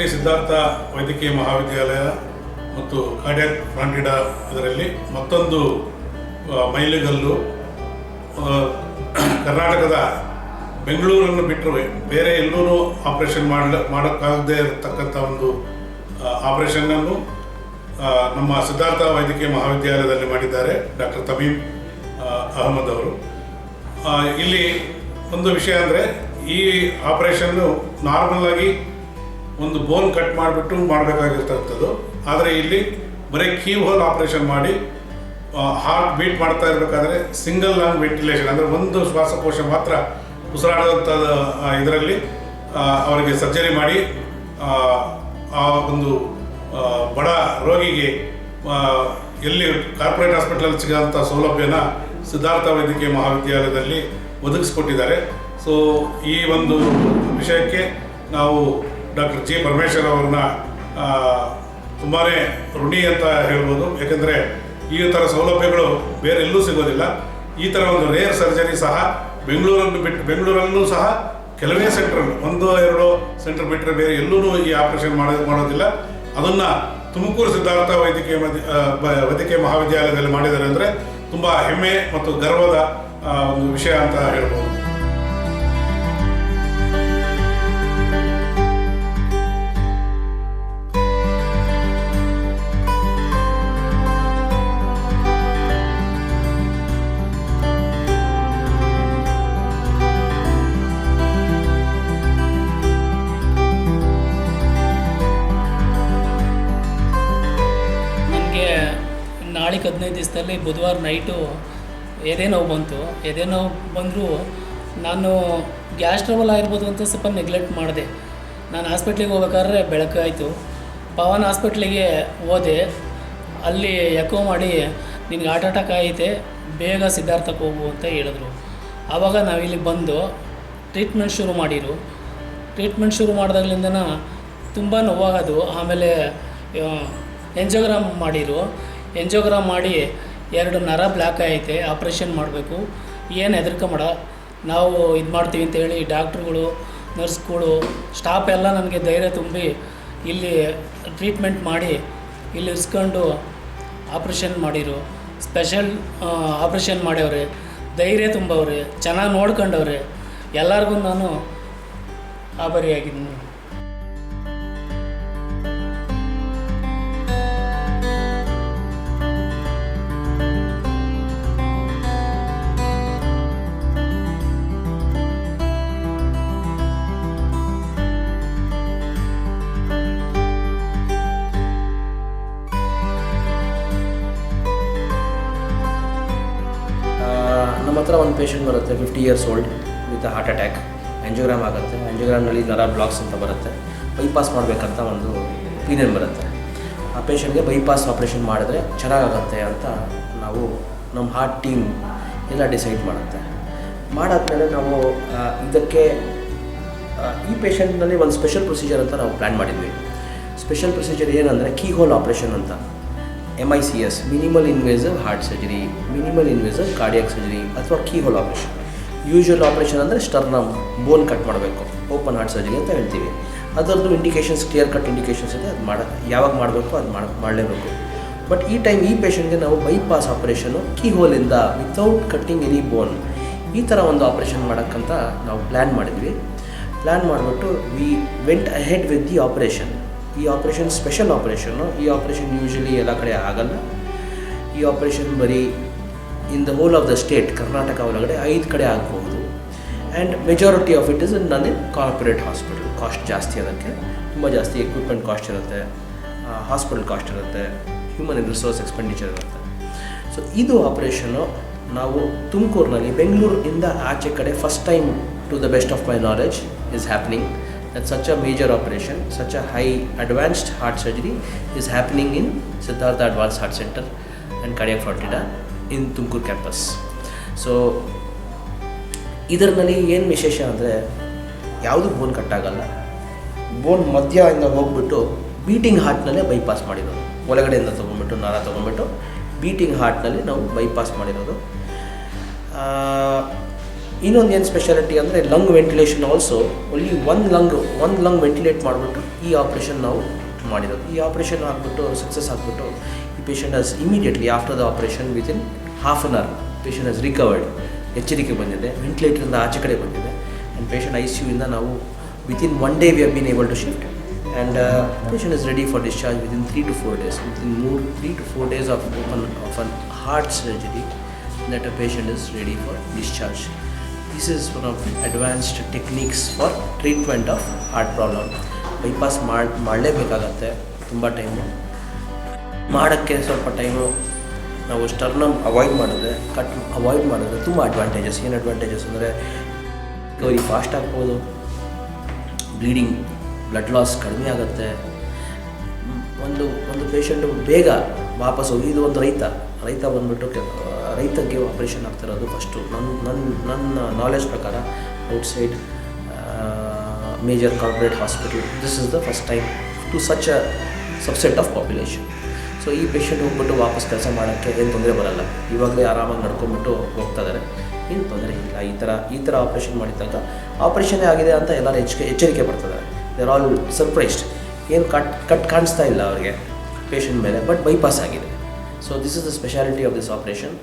ಶ್ರೀ ಸಿದ್ಧಾರ್ಥ ವೈದ್ಯಕೀಯ ಮಹಾವಿದ್ಯಾಲಯ ಮತ್ತು ಕಾರ್ಡಿಯಾಕ್ ಫ್ರಾಂಟಿಡ ಇದರಲ್ಲಿ ಮತ್ತೊಂದು ಮೈಲುಗಲ್ಲು ಕರ್ನಾಟಕದ ಬೆಂಗಳೂರನ್ನು ಬಿಟ್ಟರು ಬೇರೆ ಎಲ್ಲರೂ ಆಪರೇಷನ್ ಮಾಡಲ, ಮಾಡೋಕ್ಕಾಗದೇ ಇರತಕ್ಕಂಥ ಒಂದು ಆಪರೇಷನ್ನನ್ನು ನಮ್ಮ ಸಿದ್ಧಾರ್ಥ ವೈದ್ಯಕೀಯ ಮಹಾವಿದ್ಯಾಲಯದಲ್ಲಿ ಮಾಡಿದ್ದಾರೆ ಡಾಕ್ಟರ್ ತಮೀಮ್ ಅಹಮದ್ ಅವರು. ಇಲ್ಲಿ ಒಂದು ವಿಷಯ ಅಂದರೆ ಈ ಆಪರೇಷನ್ನು ನಾರ್ಮಲ್ ಆಗಿ ಒಂದು ಬೋನ್ ಕಟ್ ಮಾಡಿಬಿಟ್ಟು ಮಾಡಬೇಕಾಗಿರ್ತಕ್ಕಂಥದ್ದು. ಆದರೆ ಇಲ್ಲಿ ಬರೀ ಕೀ ಹೋಲ್ ಆಪರೇಷನ್ ಮಾಡಿ ಹಾರ್ಟ್ ಬೀಟ್ ಮಾಡ್ತಾ ಇರಬೇಕಾದ್ರೆ ಸಿಂಗಲ್ ಲಂಗ್ ವೆಂಟಿಲೇಷನ್ ಅಂದರೆ ಒಂದು ಶ್ವಾಸಕೋಶ ಮಾತ್ರ ಉಸಿರಾಡುವಂಥ ಇದರಲ್ಲಿ ಅವರಿಗೆ ಸರ್ಜರಿ ಮಾಡಿ ಆ, ಒಂದು ಬಡ ರೋಗಿಗೆ ಎಲ್ಲಿ ಕಾರ್ಪೊರೇಟ್ ಹಾಸ್ಪಿಟಲಲ್ಲಿ ಸಿಗೋಂಥ ಸೌಲಭ್ಯನ ಸಿದ್ಧಾರ್ಥ ವೈದ್ಯಕೀಯ ಮಹಾವಿದ್ಯಾಲಯದಲ್ಲಿ ಒದಗಿಸ್ಕೊಟ್ಟಿದ್ದಾರೆ. ಸೊ ಈ ಒಂದು ವಿಷಯಕ್ಕೆ ನಾವು ಡಾಕ್ಟರ್ ಜಿ ಪರಮೇಶ್ವರ್ ಅವ್ರನ್ನ ತುಂಬಾ ಋಣಿ ಅಂತ ಹೇಳ್ಬೋದು. ಯಾಕೆಂದರೆ ಈ ಥರ ಸೌಲಭ್ಯಗಳು ಬೇರೆ ಎಲ್ಲೂ ಸಿಗೋದಿಲ್ಲ. ಈ ಥರ ಒಂದು ರೇರ್ ಸರ್ಜರಿ ಸಹ ಬೆಂಗಳೂರನ್ನು ಬಿಟ್ಟು ಬೆಂಗಳೂರಲ್ಲೂ ಸಹ ಕೆಲವೇ ಸೆಂಟ್ರ್ ಒಂದು, ಎರಡು ಸೆಂಟ್ರ್ ಬಿಟ್ಟರೆ ಬೇರೆ ಎಲ್ಲೂ ಈ ಆಪರೇಷನ್ ಮಾಡೋ, ಮಾಡೋದಿಲ್ಲ. ಅದನ್ನು ತುಮಕೂರು ಸಿದ್ಧಾರ್ಥ ವೈದ್ಯಕೀಯ ಮಧ್ಯ- ವೈದ್ಯಕೀಯ ಮಹಾವಿದ್ಯಾಲಯದಲ್ಲಿ ಮಾಡಿದ್ದಾರೆ ಅಂದರೆ ತುಂಬ ಹೆಮ್ಮೆ ಮತ್ತು ಗರ್ವದ ಒಂದು ವಿಷಯ ಅಂತ ಹೇಳ್ಬೋದು. ನಾಳೆಗೆ ಹದಿನೈದು ದಿವಸದಲ್ಲಿ ಬುಧವಾರ ನೈಟು ಎದೆ ನೋವು ಬಂತು. ಎದೆ ನೋವು ಬಂದರೂ ನಾನು ಗ್ಯಾಸ್ ಟ್ರಬಲ್ ಆಗಿರ್ಬೋದು ಅಂತ ಸ್ವಲ್ಪ ನೆಗ್ಲೆಕ್ಟ್ ಮಾಡಿದೆ. ನಾನು ಹಾಸ್ಪಿಟ್ಲಿಗೆ ಹೋಗ್ಬೇಕಾದ್ರೆ ಬೆಳಕಾಯಿತು ಪವನ್ ಹಾಸ್ಪಿಟ್ಲಿಗೆ ಹೋದೆ. ಅಲ್ಲಿ ಎಕೋ ಮಾಡಿ, ನಿನಗೆ ಹಾರ್ಟ್ ಅಟ್ಯಾಕ್ ಆಗೈತೆ, ಬೇಗ ಸಿದ್ಧಾರ್ಥಕ್ಕೆ ಹೋಗು ಅಂತ ಹೇಳಿದ್ರು. ಆವಾಗ ನಾವಿಲ್ಲಿ ಬಂದು ಟ್ರೀಟ್ಮೆಂಟ್ ಶುರು ಮಾಡಿರು. ಟ್ರೀಟ್ಮೆಂಟ್ ಶುರು ಮಾಡಿದಾಗ್ಲಿಂದನ ತುಂಬ ನೋವಾಗೋದು. ಆಮೇಲೆ ಎಂಜೋಗ್ರಾಮ್ ಮಾಡಿರು. ಎಂಜೋಗ್ರಾಮ್ ಮಾಡಿ ಎರಡು ನರ ಬ್ಲ್ಯಾಕ್ ಐತೆ, ಆಪ್ರೇಷನ್ ಮಾಡಬೇಕು. ಏನು ಹೆದರ್ಕೊಂಬೇಡ ನಾವು ಇದು ಮಾಡ್ತೀವಿ ಅಂತ ಹೇಳಿ ಡಾಕ್ಟ್ರುಗಳು, ನರ್ಸ್ಗಳು, ಸ್ಟಾಫ್ ಎಲ್ಲ ನನಗೆ ಧೈರ್ಯ ತುಂಬಿ ಇಲ್ಲಿ ಟ್ರೀಟ್ಮೆಂಟ್ ಮಾಡಿ ಇಲ್ಲಿ ಇರಿಸ್ಕೊಂಡು ಆಪ್ರೇಷನ್ ಮಾಡಿರು. ಸ್ಪೆಷಲ್ ಆಪ್ರೇಷನ್ ಮಾಡ್ಯವ್ರೆ, ಧೈರ್ಯ ತುಂಬವ್ರೆ, ಚೆನ್ನಾಗಿ ನೋಡ್ಕೊಂಡವ್ರೆ. ಎಲ್ಲರಿಗೂ ನಾನು ಆಭಾರಿಯಾಗಿದ್ದೀನಿ. ಪೇಷಂಟ್ ಬರುತ್ತೆ fifty years old with heart attack angiogram ಆಗುತ್ತೆ. ಆ್ಯಂಜಿಯೋಗ್ರಾಮ್ನಲ್ಲಿ ನರ ಬ್ಲಾಕ್ಸ್ ಅಂತ ಬರುತ್ತೆ. ಬೈಪಾಸ್ ಮಾಡಬೇಕಂತ ಒಂದು ಒಪಿನಿಯನ್ ಬರುತ್ತೆ. ಆ ಪೇಷಂಟ್ಗೆ ಬೈಪಾಸ್ ಆಪ್ರೇಷನ್ ಮಾಡಿದ್ರೆ ಚೆನ್ನಾಗಾಗತ್ತೆ ಅಂತ ನಾವು ನಮ್ಮ ಹಾರ್ಟ್ ಟೀಮ್ ಎಲ್ಲ ಡಿಸೈಡ್ ಮಾಡುತ್ತೆ. ಮಾಡಾದ್ಮೇಲೆ ನಾವು ಇದಕ್ಕೆ ಈ ಪೇಷಂಟ್ನಲ್ಲಿ ಒಂದು ಸ್ಪೆಷಲ್ ಪ್ರೊಸೀಜರ್ ಅಂತ ನಾವು ಪ್ಲ್ಯಾನ್ ಮಾಡಿದ್ವಿ. ಸ್ಪೆಷಲ್ ಪ್ರೊಸೀಜರ್ ಏನಂದರೆ ಕೀ ಹೋಲ್ ಆಪ್ರೇಷನ್ ಅಂತ. M I C S minimal invasive heart surgery minimal invasive cardiac surgery ಅಥವಾ ಕೀಹೋಲ್ ಆಪ್ರೇಷನ್ ಯೂಶುವಲ್ ಆಪ್ರೇಷನ್ ಅಂದರೆ ಸ್ಟರ್ನಮ್ ಬೋನ್ ಕಟ್ ಮಾಡಬೇಕು. ಓಪನ್ ಹಾರ್ಟ್ ಸರ್ಜರಿ ಅಂತ ಹೇಳ್ತೀವಿ. ಅದರದ್ದು ಇಂಡಿಕೇಷನ್ಸ್ ಕ್ಲಿಯರ್ ಕಟ್ ಇಂಡಿಕೇಷನ್ಸ್ ಇದೆ. ಅದು ಮಾಡ ಯಾವಾಗ ಮಾಡಬೇಕು, ಅದು ಮಾಡ ಮಾಡಲೇಬೇಕು. ಬಟ್ ಈ ಟೈಮ್ ಈ ಪೇಷಂಟ್ಗೆ ನಾವು ಬೈಪಾಸ್ ಆಪ್ರೇಷನು ಕೀಹೋಲಿಂದ ವಿತೌಟ್ ಕಟ್ಟಿಂಗ್ ಎನಿ ಬೋನ್ ಈ ಥರ ಒಂದು ಆಪ್ರೇಷನ್ ಮಾಡೋಕ್ಕಂತ ನಾವು ಪ್ಲ್ಯಾನ್ ಮಾಡಿದ್ವಿ. ಪ್ಲ್ಯಾನ್ ಮಾಡಿಬಿಟ್ಟು we went ahead with the operation ಈ ಆಪ್ರೇಷನ್ ಸ್ಪೆಷಲ್ ಆಪ್ರೇಷನ್ನು ಈ ಆಪ್ರೇಷನ್ ಯೂಶಲಿ ಎಲ್ಲ ಕಡೆ ಆಗಲ್ಲ. ಈ ಆಪ್ರೇಷನ್ ಬರೀ in the whole of the state Karnataka ಒಳಗಡೆ ಐದು ಕಡೆ ಆಗಬಹುದು and majority of it is in ನನ್ನ ಕಾರ್ಪೊರೇಟ್ ಹಾಸ್ಪಿಟಲ್ ಕಾಸ್ಟ್ ಜಾಸ್ತಿ ಅದಕ್ಕೆ. ತುಂಬ ಜಾಸ್ತಿ ಎಕ್ವಿಪ್ಮೆಂಟ್ ಕಾಸ್ಟ್ ಇರುತ್ತೆ. ಹಾಸ್ಪಿಟಲ್ ಕಾಸ್ಟ್ ಇರುತ್ತೆ. ಹ್ಯೂಮನ್ ರಿಸೋರ್ಸ್ ಎಕ್ಸ್ಪೆಂಡಿಚರ್ ಇರುತ್ತೆ. ಸೊ ಇದು ಆಪ್ರೇಷನ್ನು ನಾವು ತುಮಕೂರಿನಲ್ಲಿ ಬೆಂಗಳೂರಿನಿಂದ ಆಚೆ ಕಡೆ first time to the best of my knowledge is happening that such a major operation, such a high advanced heart surgery is happening in Siddhartha Advanced Heart Center and Cardiac Frontida in Tumakuru campus so ಇದರಲ್ಲಿ ಏನು ವಿಶೇಷ ಅಂದರೆ ಯಾವುದು ಬೋನ್ ಕಟ್ಟಾಗಲ್ಲ ಬೋನ್ ಮಧ್ಯದಿಂದ ಹೋಗ್ಬಿಟ್ಟು beating ಹಾರ್ಟ್ನಲ್ಲೇ bypass ಮಾಡಿರೋದು ಒಳಗಡೆಯಿಂದ ತೊಗೊಂಡ್ಬಿಟ್ಟು ನಾರ ತೊಗೊಂಡ್ಬಿಟ್ಟು ಬೀಟಿಂಗ್ ಹಾರ್ಟ್ನಲ್ಲಿ ನಾವು ಬೈಪಾಸ್ ಮಾಡಿರೋದು ಇನ್ನೊಂದು ಏನು ಸ್ಪೆಷಾಲಿಟಿ ಅಂದರೆ ಲಂಗ್ ವೆಂಟಿಲೇಷನ್ ಆಲ್ಸೋ ಒನ್ಲಿ ಒಂದು ಲಂಗ್ ಒಂದು ಲಂಗ್ ವೆಂಟಿಲೇಟ್ ಮಾಡಿಬಿಟ್ಟು ಈ ಆಪ್ರೇಷನ್ ನಾವು ಮಾಡಿರೋದು. ಈ ಆಪ್ರೇಷನ್ ಆಗಿಬಿಟ್ಟು ಸಕ್ಸಸ್ ಆಗಿಬಿಟ್ಟು ಈ patient has immediately after the operation within half an hour patient has recovered ಎಚ್ಚರಿಕೆ ಬಂದಿದೆ ವೆಂಟಿಲೇಟರಿಂದ ಆಚೆ ಕಡೆ ಬಂದಿದೆ. ಆ್ಯಂಡ್ ಪೇಷಂಟ್ ಐ ಸಿ ಯುಯಿಂದ ನಾವು within one day we are been able to shift and patient is ready for discharge within three to four days within ಮೂರು three to four days of open of an heart surgery that a patient is ready for discharge. This is one of advanced techniques for treatment of heart problem. Bypass ಮಾಡಿ, ಮಾಡಲೇಬೇಕಾಗತ್ತೆ ತುಂಬ time ಮಾಡೋಕ್ಕೆ ಸ್ವಲ್ಪ time ನಾವು sternum avoid ಮಾಡಿದ್ರೆ cut avoid ಮಾಡಿದ್ರೆ ತುಂಬ advantages ಏನು ಅಡ್ವಾಂಟೇಜಸ್ ಅಂದರೆ ರಿಕವರಿ ಫಾಸ್ಟ್ ಆಗ್ಬೋದು. ಬ್ಲೀಡಿಂಗ್ ಬ್ಲಡ್ ಲಾಸ್ ಕಡಿಮೆ ಆಗುತ್ತೆ. ಒಂದು ಒಂದು ಪೇಷಂಟು ಬೇಗ ವಾಪಸ್ಸು ಇದು ಒಂದು ರೈತ. ರೈತ ಬಂದ್ಬಿಟ್ಟು ರೈತಗೆ ಆಪ್ರೇಷನ್ ಆಗ್ತಿರೋದು ಫಸ್ಟು ನನ್ನ ನನ್ನ ನನ್ನ ನಾಲೆಜ್ ಪ್ರಕಾರ outside major corporate hospital this is the first time to such a subset of population so ಈ ಪೇಷಂಟ್ ಹೋಗ್ಬಿಟ್ಟು ವಾಪಸ್ ಕೆಲಸ ಮಾಡೋಕ್ಕೆ ಏನು ತೊಂದರೆ ಬರಲ್ಲ. ಇವಾಗಲೇ ಆರಾಮಾಗಿ ನಡ್ಕೊಂಡ್ಬಿಟ್ಟು ಹೋಗ್ತಾ ಇದ್ದಾರೆ ಏನು ತೊಂದರೆ ಇಲ್ಲ, ಈ ಥರ ಈ ಥರ ಆಪ್ರೇಷನ್ ಮಾಡಿದಾಗ ಆಪ್ರೇಷನ್ನೇ ಆಗಿದೆ ಅಂತ ಎಲ್ಲರೂ ಎಚ್ಚರಿಕೆ ಎಚ್ಚರಿಕೆ ಪಡ್ತಿದ್ದಾರೆ ದೇರ್ ಆಲ್ ಸರ್ಪ್ರೈಸ್ಡ್ ಏನು ಕಟ್ ಕಟ್ ಕಾಣಿಸ್ತಾ ಇಲ್ಲ ಅವರಿಗೆ. ಪೇಷಂಟ್ ಮೇಲೆ ಬಟ್ ಬೈಪಾಸ್ ಆಗಿದೆ. So this is the speciality of this operation